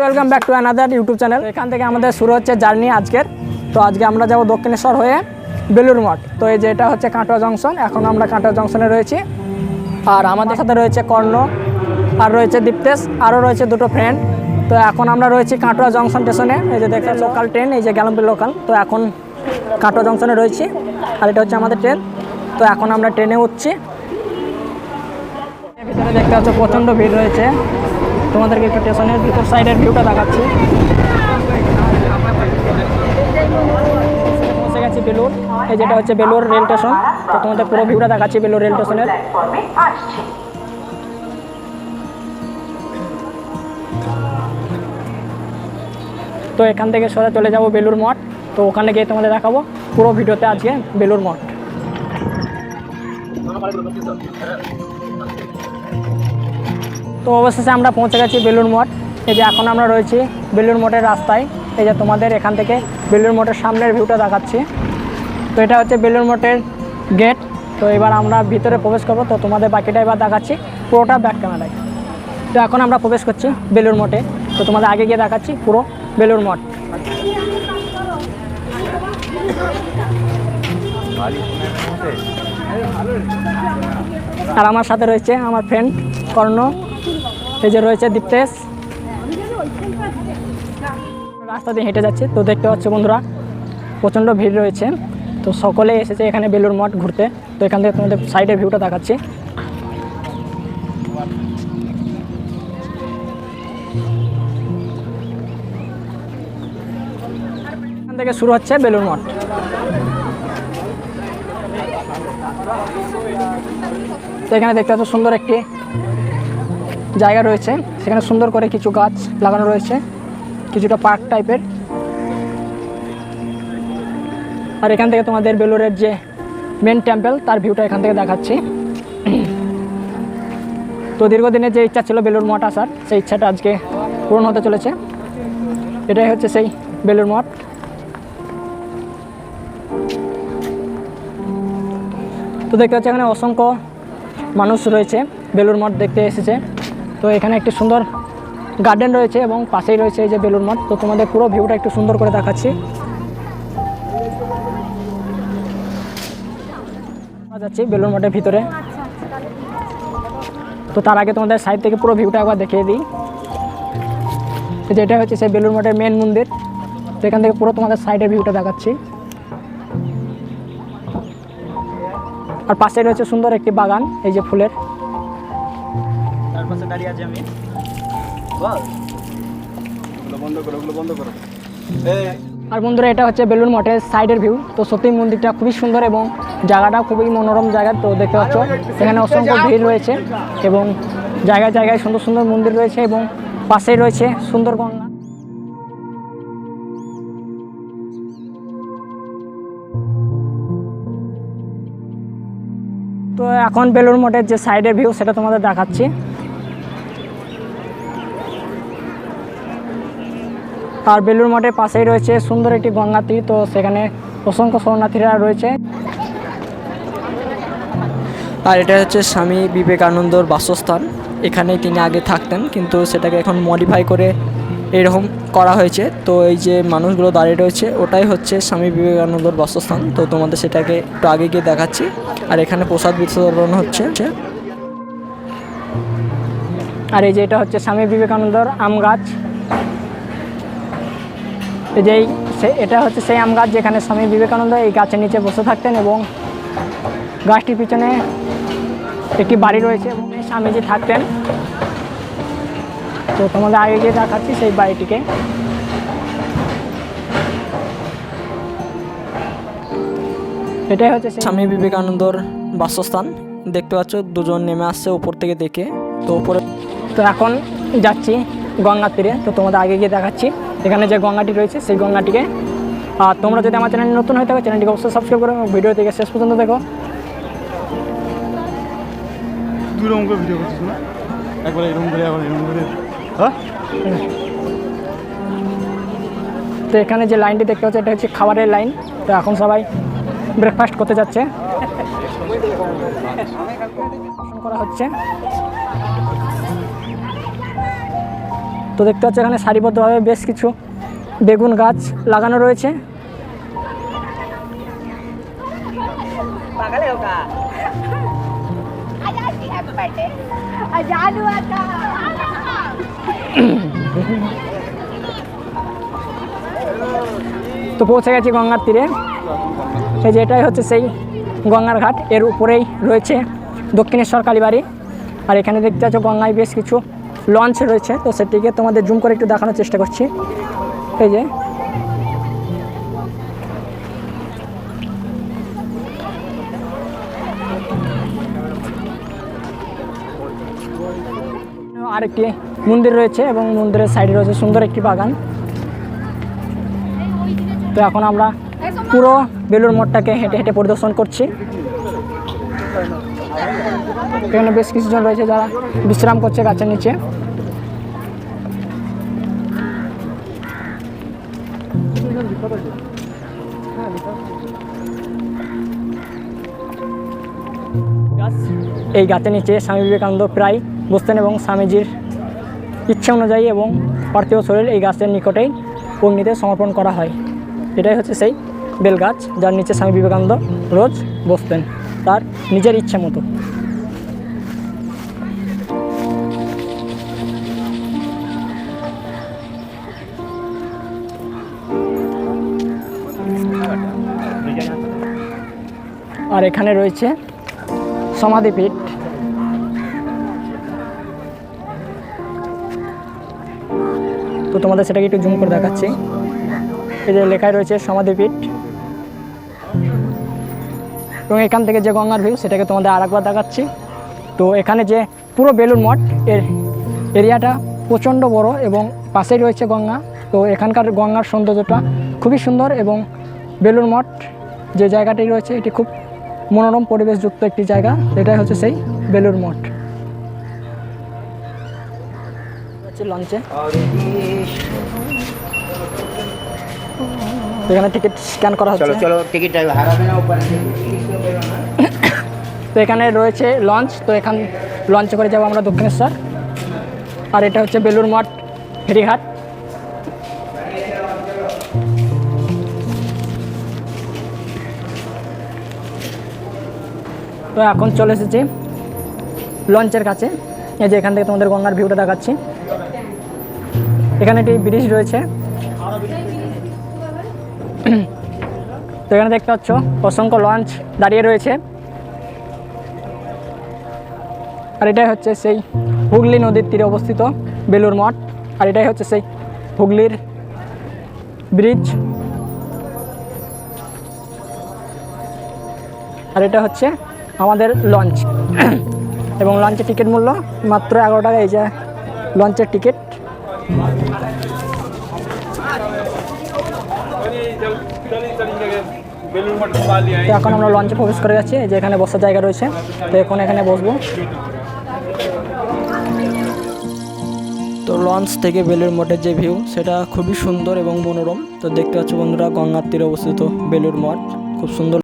Welcome back to another YouTube channel এখান থেকে আমাদের শুরু হচ্ছে জার্নি আজকের। তো আজকে আমরা যাব দক্ষিণেশ্বর হয়ে বেলুর মঠ। তো এই যে এটা হচ্ছে কাটোয়া জংশন। এখন আমরা কাটোয়া জংশনে রয়েছি। আর আমাদের সাথে রয়েছে কর্ণ, আর রয়েছে দীপ্তেশ, আরও রয়েছে দুটো ফ্রেন্ড তো এখন আমরা রয়েছি কাটোয়া জংশন স্টেশনে এই যে দেখতে লোকাল ট্রেন এই যে গ্যালাম্পি লোকাল তো এখন কাটোয়া জংশনে রয়েছি। আর এটা হচ্ছে আমাদের ট্রেন তো এখন আমরা ট্রেনে উঠছি। ভিতরে দেখতে পাচ্ছ, প্রচণ্ড ভিড় রয়েছে। তোমাদেরকে একটু স্টেশনের ভিতর সাইডের ভিউটা দেখাচ্ছি। পৌঁছে গেছি বেলুর এই যেটা হচ্ছে বেলুর রেল স্টেশন তো তোমাদের পুরো ভিউটা দেখাচ্ছি বেলুর রেল স্টেশনের তো এখান থেকে সোজা চলে যাব বেলুর মঠ। তো ওখানে গিয়ে তোমাদের দেখাবো পুরো ভিডিওতে আজকে বেলুর মঠ। তো অবশেষে আমরা পৌঁছে গেছি বেলুর মঠ। এই যে এখন আমরা রয়েছি বেলুর মঠের রাস্তায়। এই যে তোমাদের এখান থেকে বেলুর মঠের সামনের ভিউটা দেখাচ্ছি। তো এটা হচ্ছে বেলুর মঠের গেট তো এবার আমরা ভিতরে প্রবেশ করব। তো তোমাদের বাকিটা এবার দেখাচ্ছি পুরোটা ব্যাক ক্যামেরায় তো এখন আমরা প্রবেশ করছি বেলুর মঠে। তো তোমাদের আগে গিয়ে দেখাচ্ছি পুরো বেলুর মঠ। আর আমার সাথে রয়েছে আমার ফ্রেন্ড কর্ণ। এই যে রয়েছে দীপ্তেশ। রাস্তা দিয়ে হেঁটে যাচ্ছে। তো দেখতে পাচ্ছ বন্ধুরা, প্রচণ্ড ভিড় রয়েছে। তো সকলে এসেছে এখানে বেলুর মঠ ঘুরতে। তো এখান থেকে তোমাদের সাইডের ভিউটা দেখাচ্ছি। এখান থেকে শুরু হচ্ছে বেলুর মঠ। তো এখানে দেখতে পাচ্ছ সুন্দর একটি জায়গা রয়েছে। সেখানে সুন্দর করে কিছু গাছ লাগানো রয়েছে। কিছুটা পার্ক টাইপের। আর এখান থেকে তোমাদের বেলুরের যে মেন টেম্পল তার ভিউটা এখান থেকে দেখাচ্ছি। তো দীর্ঘদিনের যে ইচ্ছা ছিল বেলুর মঠ আসার, সেই ইচ্ছাটা আজকে পূরণ হতে চলেছে। এটাই হচ্ছে সেই বেলুর মঠ। তো দেখতে পাচ্ছি এখানে অসংখ্য মানুষ রয়েছে। বেলুর মঠ দেখতে এসেছে। তো এখানে একটি সুন্দর গার্ডেন রয়েছে এবং পাশেই রয়েছে এই যে বেলুর মঠ। তো তোমাদের পুরো ভিউটা একটু সুন্দর করে দেখাচ্ছি। যাচ্ছি বেলুর মঠের ভিতরে। তো তার আগে তোমাদের সাইড থেকে পুরো ভিউটা একবার দেখিয়ে দিই। এই যে এটা হচ্ছে সেই বেলুর মঠের মেন মন্দির। তো এখান থেকে পুরো তোমাদের সাইডের ভিউটা দেখাচ্ছি। আর পাশে রয়েছে সুন্দর একটি বাগান, এই যে ফুলের। পাশে দাঁড়িয়ে আছি আমি। বল। বন্ধ করো ওগুলো বন্ধ করো। আর বন্ধুরা এটা হচ্ছে বেলুন মঠের সাইডের ভিউ তো সত্যি মন্দিরটা খুবই সুন্দর এবং জায়গাটা খুবই মনোরম জায়গা তো দেখতে পাচ্ছ এখানে অসংখ্য ভিড় রয়েছে এবং জায়গায় জায়গায় সুন্দর সুন্দর মন্দির রয়েছে এবং পাশেই রয়েছে সুন্দর গঙ্গা তো এখন বেলুর মঠের যে সাইডের ভিউ সেটা তোমাদের দেখাচ্ছি। আর বেলুর মঠের পাশেই রয়েছে সুন্দর একটি গঙ্গা তীর তো সেখানে অসংখ্য শরণার্থীরা রয়েছে। আর এটা হচ্ছে স্বামী বিবেকানন্দর বাসস্থান। এখানেই তিনি আগে থাকতেন কিন্তু সেটাকে এখন মডিফাই করে এরকম করা হয়েছে। তো এই যে মানুষগুলো দাঁড়িয়ে রয়েছে ওটাই হচ্ছে স্বামী বিবেকানন্দর বাসস্থান। তো তোমাদের সেটাকে একটু আগে গিয়ে দেখাচ্ছি। আর এখানে প্রসাদ বিতরণ হচ্ছে। আর এই যে এটা হচ্ছে স্বামী বিবেকানন্দর আম গাছ। এই যে এই- সে এটা হচ্ছে সেই আম গাছ যেখানে স্বামী বিবেকানন্দ এই গাছের নিচে বসে থাকতেন এবং গাছটির পিছনে একটি বাড়ি রয়েছে এবং এই স্বামীজি থাকতেন। তো তোমাদের আগে গিয়ে দেখাচ্ছি সেই বাড়িটিকে। এটাই হচ্ছে স্বামী বিবেকানন্দর বাসস্থান। দেখতে পাচ্ছ দুজন নেমে আসছে উপর থেকে দেখে। তো উপরে তো এখন যাচ্ছি গঙ্গার তীরে। তো তোমাদের আগে গিয়ে দেখাচ্ছি। এখানে যে গঙ্গাটি রয়েছে সেই গঙ্গাটিকে আর তোমরা যদি আমার চ্যানেল নতুন হয়ে থাকো চ্যানেলটিকে অবশ্যই সাবস্ক্রাইব করো ভিডিও থেকে শেষ পর্যন্ত দেখো। দুই ভিডিও করছিস না একবার এরকম করে একবার এরকম করে। হ্যাঁ? তো এখানে যে লাইনটি দেখতে পাচ্ছ এটা হচ্ছে খাবারের লাইন। তো এখন সবাই ব্রেকফাস্ট করতে যাচ্ছে। করা হচ্ছে। তো দেখতে পাচ্ছ এখানে সারিবদ্ধভাবে বেশ কিছু বেগুন গাছ লাগানো রয়েছে। তো পৌঁছে গেছি গঙ্গার তীরে। এই যে এটাই হচ্ছে সেই গঙ্গার ঘাট এর উপরেই রয়েছে দক্ষিণেশ্বর কালীবাড়ি। আর এখানে দেখতে পাচ্ছ গঙ্গায় বেশ কিছু লঞ্চ রয়েছে, তো সেটিকে তোমাদের জুম করে একটু দেখানোর চেষ্টা করছি। এই যে। আরেকটি মন্দির রয়েছে এবং মন্দিরের সাইডে রয়েছে সুন্দর একটি বাগান। তো এখন আমরা পুরো বেলুর মঠটাকে হেঁটে হেঁটে পরিদর্শন করছি। এখানে বেশ কিছুজন রয়েছে যারা বিশ্রাম করছে গাছের নিচে। এই গাছের নিচে স্বামী বিবেকানন্দ প্রায় বসতেন এবং স্বামীজির ইচ্ছে অনুযায়ী এবং পার্থিব শরীর এই গাছের নিকটেই অগ্নিতে সমর্পণ করা হয়। এটাই হচ্ছে সেই বেল গাছ যার নিচে স্বামী বিবেকানন্দ রোজ বসতেন, তার নিজের ইচ্ছে মতো। আর এখানে রয়েছে সমাধিপীঠ। তো তোমাদের সেটাকে একটু জুম করে দেখাচ্ছি। এই যে লেখায় রয়েছে সমাধিপীঠ। এবং এখান থেকে যে গঙ্গার ভিউ সেটাকে তোমাদের আরেকবার দেখাচ্ছি। তো এখানে যে পুরো বেলুর মঠ, এর এরিয়াটা প্রচণ্ড বড় এবং পাশেই রয়েছে গঙ্গা। তো এখানকার গঙ্গার সৌন্দর্যটা খুবই সুন্দর এবং বেলুর মঠ যে জায়গাটি রয়েছে, এটি খুব মনোরম পরিবেশযুক্ত একটি জায়গা এটাই হচ্ছে সেই বেলুর মঠ। লঞ্চে এখানে টিকিট স্ক্যান করা হচ্ছে। তো এখানে রয়েছে লঞ্চ তো এখান লঞ্চে করে যাব আমরা দক্ষিণেশ্বর। আর এটা হচ্ছে বেলুর মঠ ফেরিঘাট। তো এখন চলে এসেছি লঞ্চের কাছে। এই যে এখান থেকে তোমাদের গঙ্গার ভিউটা দেখাচ্ছি। এখানে একটি ব্রিজ রয়েছে। তো এখানে দেখতে পাচ্ছ, অসংখ্য লঞ্চ দাঁড়িয়ে রয়েছে। আর এটাই হচ্ছে সেই হুগলি নদীর তীরে অবস্থিত বেলুর মঠ। আর এটাই হচ্ছে সেই হুগলির ব্রিজ। আর এটা হচ্ছে আমাদের লঞ্চ এবং লঞ্চের টিকিট মূল্য মাত্র এগারো টাকা, এই যে লঞ্চের টিকিট তো এখন আমরা লঞ্চে প্রবেশ করে যাচ্ছি যে এখানে বসার জায়গা রয়েছে। তো এখন এখানে বসবো। তো লঞ্চ থেকে বেলুর মঠের যে ভিউ সেটা খুবই সুন্দর এবং মনোরম। তো দেখতে পাচ্ছ বন্ধুরা, গঙ্গার তীরে অবস্থিত বেলুর মঠ। খুব সুন্দর